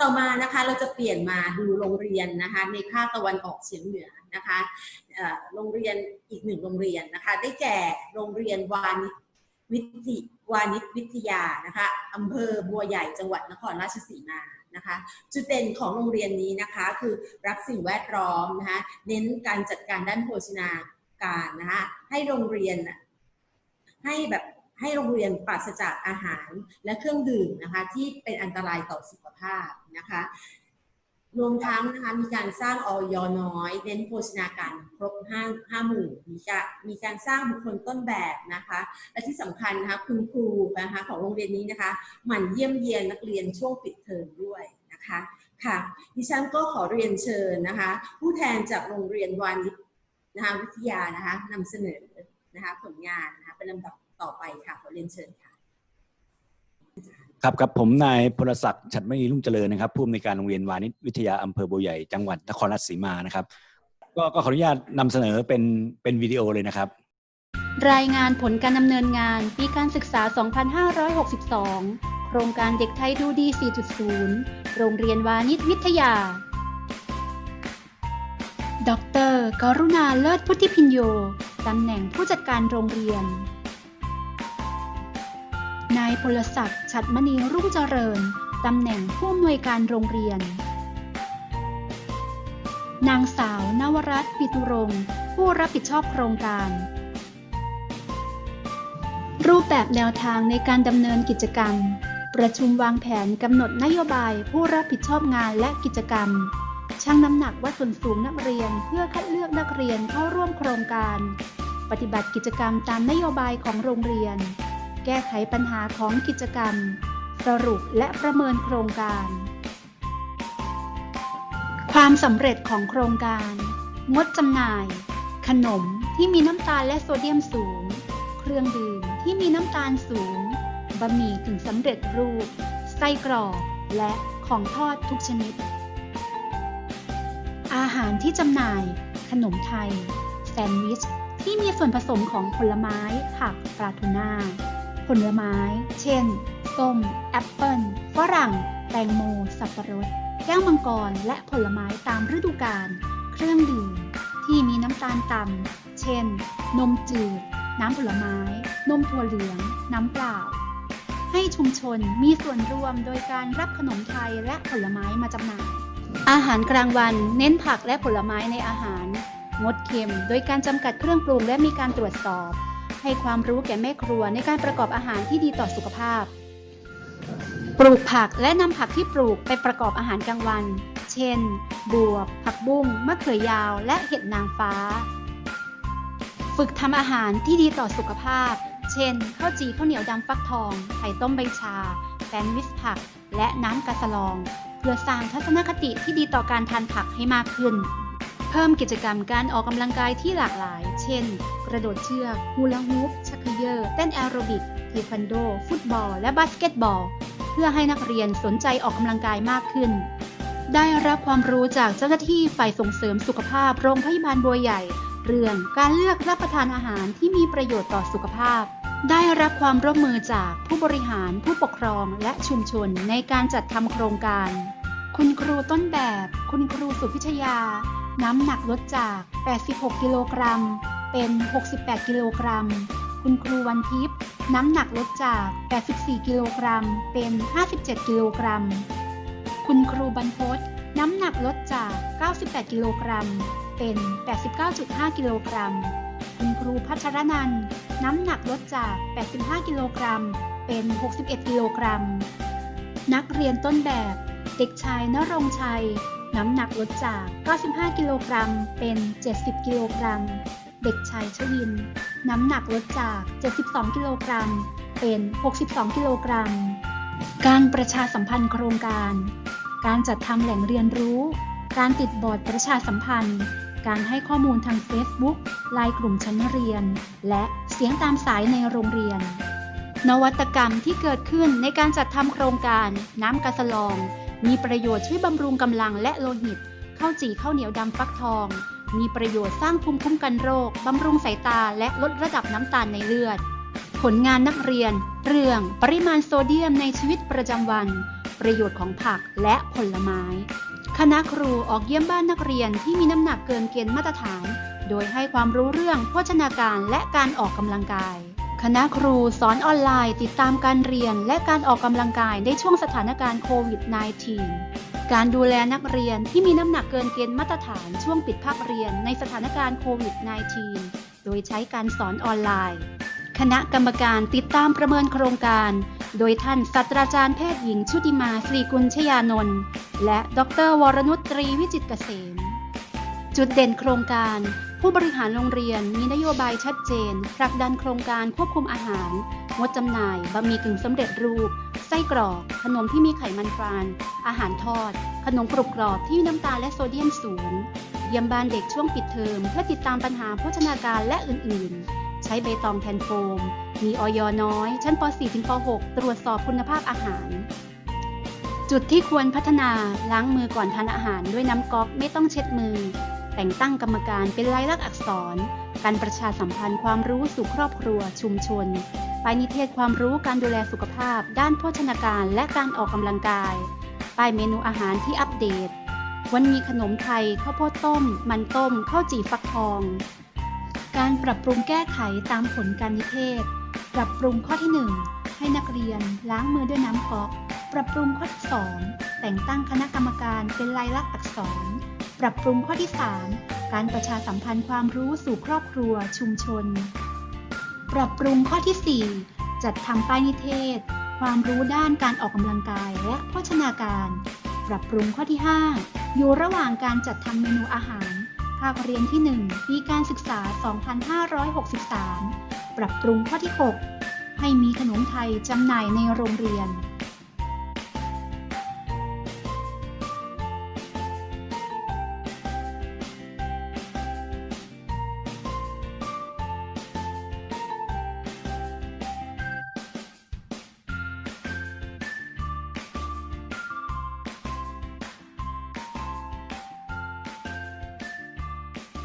ต่อมานะคะเราจะเปลี่ยนมาดูโรงเรียนนะคะในภาคตะวันออกเฉียงเหนือนะคะโรงเรียนอีกหนึ่งโรงเรียนนะคะได้แก่โรงเรียนวานิชวิทยวานิชวิทยานะคะอำเภอบัวใหญ่จังหวัดนครราชสีมานะคะจุดเด่นของโรงเรียนนี้นะคะคือรักสิ่งแวดล้อมนะคะเน้นการจัดการด้านโภชนาการนะคะให้โรงเรียนให้แบบ ให้โรงเรียนปราศจากอาหารและเครื่องดื่มนะคะที่เป็นอันตรายต่อสุขภาพนะคะรวมทั้งนะคะมีการสร้างออยน้อย เน้นโภชนาการครบห้าห้าหมู่มีการมีการสร้างบุคคลต้นแบบนะคะ และที่สำคัญนะคะคุณครูนะคะของโรงเรียนนี้นะคะหมั่นเยี่ยมเยียนนักเรียนช่วงปิดเทอมด้วยนะคะค่ะดิฉันก็ขอเรียนเชิญนะคะ ผู้แทนจากโรงเรียนวานิชนะคะวิทยานะคะนำเสนอนะคะผลงานนะคะเป็นลำดับ ต่อไปค่ะขอเรียนเชิญค่ะ ครับครับผมนายพลศักดิ์ฉัตรมณีรุ่งเจริญนะครับผู้อำนวยการโรงเรียนวานิชวิทยาอำเภอบัวใหญ่จังหวัดนครราชสีมานะครับ ก็ก็ขออนุญาตนำเสนอเป็นเป็นวิดีโอเลยนะครับ รายงานผลการดำเนินงานปีการศึกษา 2562 โครงการเด็กไทยดูดี 4.0 โรงเรียนวานิชวิทยา ดร กรุณาเลิศพุทธิพิญโย ตำแหน่งผู้จัดการโรงเรียน นายพลศักดิ์ฉัตรมณีรุ่งเจริญ ตำแหน่งผู้อำนวยการโรงเรียน นางสาวนวรัตน์ปิตุรงผู้รับผิดชอบโครงการ รูปแบบแนวทางในการดำเนินกิจกรรม ประชุมวางแผนกำหนดนโยบายผู้รับผิดชอบงานและกิจกรรมชั่งน้ำหนักวัดส่วนสูงนักเรียนเพื่อคัดเลือกนักเรียนเข้าร่วมโครงการ ปฏิบัติกิจกรรมตามนโยบายของโรงเรียน แก้ไขปัญหาของกิจกรรม สรุปและประเมินโครงการ ความสำเร็จของโครงการ งดจำหน่าย ขนมที่มีน้ำตาลและโซเดียมสูง เครื่องดื่มที่มีน้ำตาลสูง บะหมี่ถึงสำเร็จรูป ไส้กรอก และของทอดทุกชนิด อาหารที่จำหน่าย ขนมไทย แซนด์วิชที่มีส่วนผสมของผลไม้ ผักปลาทูน่า ผลไม้ เช่น ส้ม แอปเปิลฝรั่ง แตงโม สับปะรด แก้วมังกร และผลไม้ตามฤดูกาล เครื่องดื่ม ที่มีน้ำตาลต่ำ เช่น นมจืด น้ำผลไม้ นมถั่วเหลือง น้ำเปล่า ให้ชุมชนมีส่วนร่วมโดยการรับขนมไทยและผลไม้มาจำหน่าย อาหารกลางวัน เน้นผักและผลไม้ในอาหาร งดเค็ม โดยการจำกัดเครื่องปรุงและมีการตรวจสอบ ให้ความรู้แก่แม่ครัวในการประกอบอาหารที่ดีต่อสุขภาพ ปลูกผักและนำผักที่ปลูกไปประกอบอาหารกลางวัน เช่น บวบ ผักบุ้ง มะเขือยาว และเห็ดนางฟ้า ฝึกทำอาหารที่ดีต่อสุขภาพ เช่น ข้าวจีข้าวเหนียวดำฟักทอง ไข่ต้มใบชา แซนด์วิชผัก และน้ำกาสลอง เพื่อสร้างทัศนคติที่ดีต่อการทานผักให้มากขึ้น พิ่มกิจกรรมการออกกำลังกายที่หลากหลาย เช่น กระโดดเชือกฮูลาฮูป ชักเขยอเต้นแอโรบิกเทควันโด ฟุตบอล และบาสเกตบอล เพื่อให้นักเรียนสนใจออกกำลังกายมากขึ้น ได้รับความรู้จากเจ้าหน้าที่ฝ่ายส่งเสริมสุขภาพโรงพยาบาลบัวใหญ่ เรื่องการเลือกรับประทานอาหารที่มีประโยชน์ต่อสุขภาพ ได้รับความร่วมมือจากผู้บริหาร ผู้ปกครองและชุมชนในการจัดทำโครงการ คุณครูต้นแบบ คุณครูสุพิชยา น้ำหนักลดจาก 86 กิโลกรัม เป็น 68 กิโลกรัม คุณครูวันทิพย์น้ำหนักลดจาก 84 กิโลกรัม เป็น 57 กิโลกรัม คุณครูบรรพตน้ำหนักลดจาก 98 กิโลกรัม เป็น 89.5 กิโลกรัม คุณครูพัชรนันน้ำหนักลดจาก 85 กิโลกรัม เป็น 61 กิโลกรัม นักเรียนต้นแบบ เด็กชายนรงชัย น้ำหนักลดจาก 95 กิโลกรัม เป็น 70 กิโลกรัม เด็กชายชวิน น้ำหนักลดจาก 72 กิโลกรัม เป็น 62 กิโลกรัม การประชาสัมพันธ์โครงการ การจัดทำแหล่งเรียนรู้ การติดบอร์ดประชาสัมพันธ์ การให้ข้อมูลทาง Facebook ไลน์กลุ่มชั้นเรียน และเสียงตามสายในโรงเรียน นวัตกรรมที่เกิดขึ้นในการจัดทำโครงการน้ำกาสลอง มีประโยชน์ช่วยบำรุงกำลังและโลหิต ข้าวจี่ข้าวเหนียวดำฟักทอง มีประโยชน์สร้างภูมิคุ้มกันโรค บำรุงสายตาและลดระดับน้ำตาลในเลือด ผลงานนักเรียน เรื่องปริมาณโซเดียมในชีวิตประจำวัน ประโยชน์ของผักและผลไม้ คณะครูออกเยี่ยมบ้านนักเรียนที่มีน้ำหนักเกินเกณฑ์มาตรฐาน โดยให้ความรู้เรื่องโภชนาการและการออกกำลังกาย คณะครูสอนออนไลน์ติดตามการเรียนและการออกกำลังกายในช่วงสถานการณ์โควิด -19 การดูแลนักเรียนที่มีน้ำหนักเกินเกณฑ์มาตรฐานช่วงปิดภาคเรียนในสถานการณ์โควิด -19 โดยใช้การสอนออนไลน์ คณะกรรมการติดตามประเมินโครงการ โดยท่านศาสตราจารย์แพทย์หญิงชุติมาศรีกุลชยานนท์และดรวรนุชตรีวิจิตเกษม จุดเด่นโครงการ ผู้บริหารโรงเรียนมีนโยบายชัดเจนผลักดันโครงการควบคุมอาหาร งดจำหน่ายบะหมี่กึ่งสำเร็จรูป ไส้กรอก ขนมที่มีไขมันทราน อาหารทอด ขนมกรุบกรอบที่มีน้ำตาลและโซเดียมสูง เยี่ยมบ้านเด็กช่วงปิดเทอมเพื่อติดตามปัญหาโภชนาการและอื่นๆ ใช้ใบตองแทนโฟม มีออยน้อย ชั้นป .4 ถึงป .6 ตรวจสอบคุณภาพอาหาร จุดที่ควรพัฒนาล้างมือก่อนทานอาหารด้วยน้ำก๊อกไม่ต้องเช็ดมือ แต่งตั้งกรรมการเป็นลายลักษณ์อักษร การประชาสัมพันธ์ความรู้สู่ครอบครัว ชุมชน ป้ายนิเทศความรู้การดูแลสุขภาพ ด้านโภชนาการและการออกกำลังกาย ป้ายเมนูอาหารที่อัปเดต วันมีขนมไทยข้าวโพดต้ม มันต้มข้าวจี่ฟักทอง การปรับปรุงแก้ไขตามผลการนิเทศ ปรับปรุงข้อที่ 1 ให้นักเรียนล้างมือด้วยน้ำก๊อก ปรับปรุงข้อที่ 2 แต่งตั้งคณะกรรมการเป็นลายลักษณ์อักษร ปรับปรุงข้อที่ 3 การประชาสัมพันธ์ความรู้สู่ครอบครัวชุมชน ปรับปรุงข้อที่ 4 จัดทำป้ายนิเทศ ความรู้ด้านการออกกำลังกายและโภชนาการ ปรับปรุงข้อที่ 5 อยู่ระหว่างการจัดทำเมนูอาหาร ภาคเรียนที่ 1 ปีการศึกษา 2563 ปรับปรุงข้อที่ 6 ให้มีขนมไทยจำหน่ายในโรงเรียน